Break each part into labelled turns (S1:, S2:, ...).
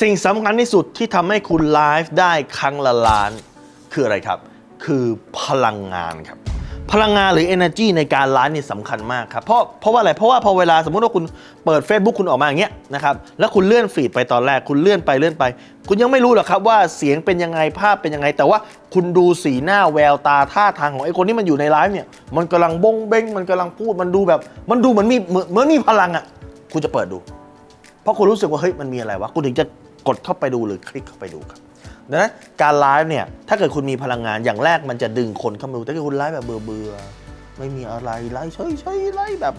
S1: สิ่งสำคัญที่สุดที่ทำให้คุณไลฟ์ได้ครั้งละล้าน คืออะไรครับ คือพลังงานครับ พลังงานหรือ energy ในการไลฟ์นี่สำคัญมากครับ เพราะเพราะว่าอะไร เพราะว่าพอเวลาสมมติว่าคุณเปิด Facebook คุณออกมาอย่างเงี้ยนะครับ แล้วคุณเลื่อนฟีดไปตอนแรก คุณเลื่อนไปเลื่อนไป คุณยังไม่รู้หรอกครับว่าเสียงเป็นยังไงภาพเป็นยังไง แต่ว่าคุณดูสีหน้าแววตาท่าทางของไอ้คนที่มันอยู่ในไลฟ์เนี่ย มันกำลังบงเบ้ง มันกำลังพูด มันดูแบบ มันดูเหมือนมีเหมือนเหมือนมีพลังอะ คุณจะเปิดดู เพราะคุณรู้สึกว่าเฮ้ยมันมีอะไรวะ คุณถึงจะ กดเข้าไปดูหรือคลิกเข้าไปดูครับดังนั้นการไลฟ์เนี่ยถ้าเกิดคุณมีพลังงานอย่างแรกมันจะดึงคนเข้ามาดูแต่ถ้าคุณไลฟ์แบบเบื่อเบื่อๆไม่มีอะไรไลฟ์เฉยๆไลฟ์แบบ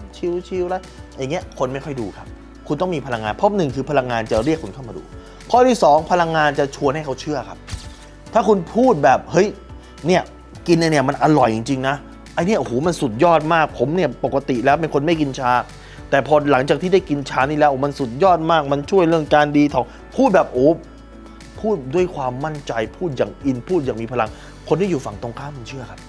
S1: ชิลๆไลฟ์อย่างเงี้ยคนไม่ค่อยดูครับ คุณต้องมีพลังงานเพราะหนึ่งคือพลังงานจะเรียกคุณเข้ามาดู ข้อที่สองพลังงานจะชวนให้เขาเชื่อครับ ถ้าคุณพูดแบบเฮ้ยเนี่ยกินเนี่ยมันอร่อยจริงๆนะไอเนี่ยโอ้โหมันสุดยอดมากผมเนี่ยปกติแล้วเป็นคนไม่กินชา แต่พอหลังจากที่ได้กินชานี่แล้วมันสุดยอดมาก มันช่วยเรื่องการดีท้องพูดแบบโอ้พูดด้วยความมั่นใจพูดอย่างอินพูดอย่างมีพลัง คนที่อยู่ฝั่งตรงข้ามมันเชื่อครับ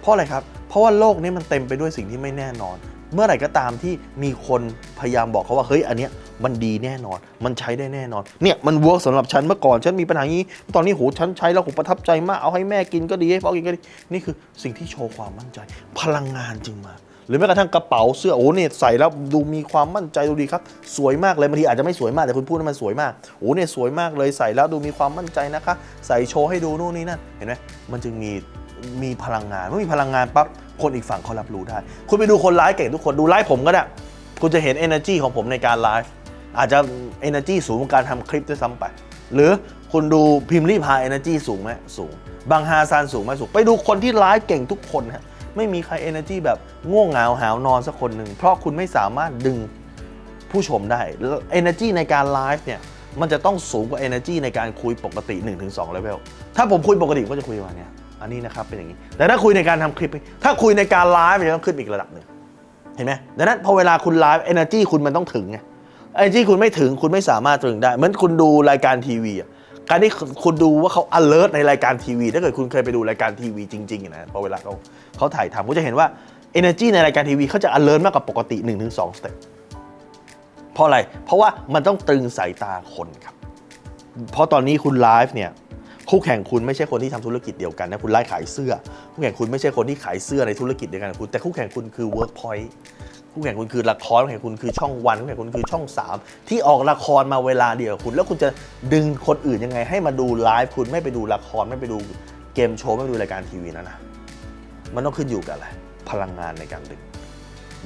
S1: เพราะอะไรครับ เพราะว่าโลกนี้มันเต็มไปด้วยสิ่งที่ไม่แน่นอน เมื่อไหร่ก็ตามที่มีคนพยายามบอกเขาว่าเฮ้ยอันเนี้ยมันดีแน่นอน มันใช้ได้แน่นอน เนี่ยมันเวิร์กสำหรับฉันเมื่อก่อนฉันมีปัญหานี้ ตอนนี้โหฉันใช้แล้วโหประทับใจมากเอาให้แม่กินก็ดีให้พ่อกินก็ดีนี่คือสิ่งที่โชว์ความมั่นใจ พลังงานจึงมา หรือแม้กระทั่งกระเป๋าเสื้อโอ้เนี่ยใส่แล้วดูมีความมั่นใจดูดีครับ สวยมากเลยบางทีอาจจะไม่สวยมากแต่คุณพูดว่ามันสวยมากโอ้เนี่ยสวยมากเลยใส่แล้วดูมีความมั่นใจนะคะ ใส่โชว์ให้ดูนู่นนี่นั่นเห็นไหมมันจึงมีมีพลังงานเมื่อมีพลังงานปั๊บคนอีกฝั่งเขารับรู้ได้ คุณไปดูคนไลฟ์เก่งทุกคนดูไลฟ์ผมก็ได้คุณจะเห็น energy ของผมในการไลฟ์อาจจะ energy สูงกว่าการทำคลิปด้วยซ้ำไปหรือคุณดูพิมพ์รีพาย energy สูงไหมสูง บางฮาซานสูงไหมสูง ไปดูคนที่ไลฟ์เก่งทุกคนฮะ ไม่มีใคร energy แบบง่วงเหงาหาวนอนสักคนหนึ่ง เพราะคุณไม่สามารถดึงผู้ชมได้ energy ในการไลฟ์เนี่ย มันจะต้องสูงกว่า energy ในการคุยปกติ 1-2 level ถ้าผมคุยปกติก็จะคุยประมาณเนี้ยอันนี้นะครับเป็นอย่างนี้ แต่ถ้าคุยในการทำคลิป ถ้าคุยในการไลฟ์มันจะต้องขึ้นอีกระดับหนึ่งเห็นไหมดังนั้นพอเวลาคุณไลฟ์ energy คุณมันต้องถึงไง energy คุณไม่ถึงคุณไม่สามารถตรึงได้ เหมือนคุณดูรายการทีวีอะ การที่คุณดูว่าเขา alert ในรายการทีวี ถ้าเกิดคุณเคยไปดูรายการทีวีจริงๆนะพอเวลาเขาเขาถ่ายทำก็จะเห็นว่า energy ในรายการทีวีเขาจะ alert มากกว่าปกติ 1-2 step เพราะอะไร เพราะว่ามันต้องตรึงสายตาคนครับ เพราะตอนนี้คุณไลฟ์เนี่ย คู่แข่งคุณไม่ใช่คนที่ทำธุรกิจเดียวกันนะคุณไลฟ์ขายเสื้อ คู่แข่งคุณไม่ใช่คนที่ขายเสื้อในธุรกิจเดียวกันคุณแต่คู่แข่งคุณคือ Workpoint คู่แข่งคุณคือละครคู่แข่งคุณคือช่องวันคู่แข่งคุณคือช่อง 3 ที่ออกละครมาเวลาเดียวกับคุณ แล้วคุณจะดึงคนอื่นยังไง ให้มาดูไลฟ์คุณไม่ไปดูละครไม่ไปดูเกมโชว์ไม่ไปดูรายการทีวีนะนะมันต้องขึ้นอยู่กับอะไรพลังงานในการดึง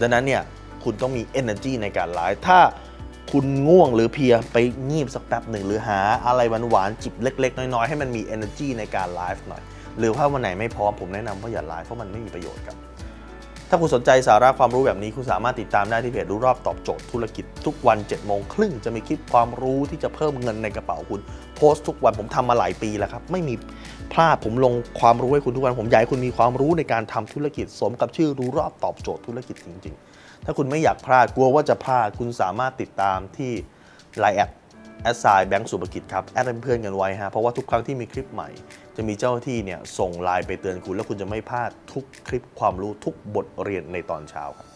S1: ดังนั้นเนี่ยคุณต้องมี energy ในการไลฟ์ถ้า คุณง่วงหรือเพียไปงีบสักแป๊บหนึ่งหรือหาอะไรหวานๆจิบเล็ก ๆ น้อย ๆ ให้มันมี energy ในการไลฟ์หน่อย หรือถ้าวันไหนไม่พร้อมผมแนะนำว่าอย่าไลฟ์เพราะมันไม่มีประโยชน์ครับ ถ้าคุณสนใจสาระความรู้แบบนี้คุณสามารถติดตามได้ที่เพจรู้รอบตอบโจทย์ธุรกิจทุกวัน7จ็ดโมงครึ่งจะมีคลิปความรู้ที่จะเพิ่มเงินในกระเป๋าคุณ โพสต์ทุกวันผมทำมาหลายปีแล้วครับไม่มีพลาดผมลงความรู้ให้คุณทุกวันผมอยากให้คุณมีความรู้ในการทำธุรกิจสมกับชื่อรู้รอบตอบโจทย์ธุรกิจจริง ๆ ถ้าคุณไม่อยากพลาดกลัวว่าจะพลาดคุณสามารถติดตามที่ไลน์แอดแอดไซน์แบงก์สุภกิจครับ แอดเป็นเพื่อนกันไว้ฮะ เพราะว่าทุกครั้งที่มีคลิปใหม่ จะมีเจ้าที่เนี่ยส่งไลน์ไปเตือนคุณ แล้วคุณจะไม่พลาดทุกคลิปความรู้ทุกบทเรียนในตอนเช้าครับ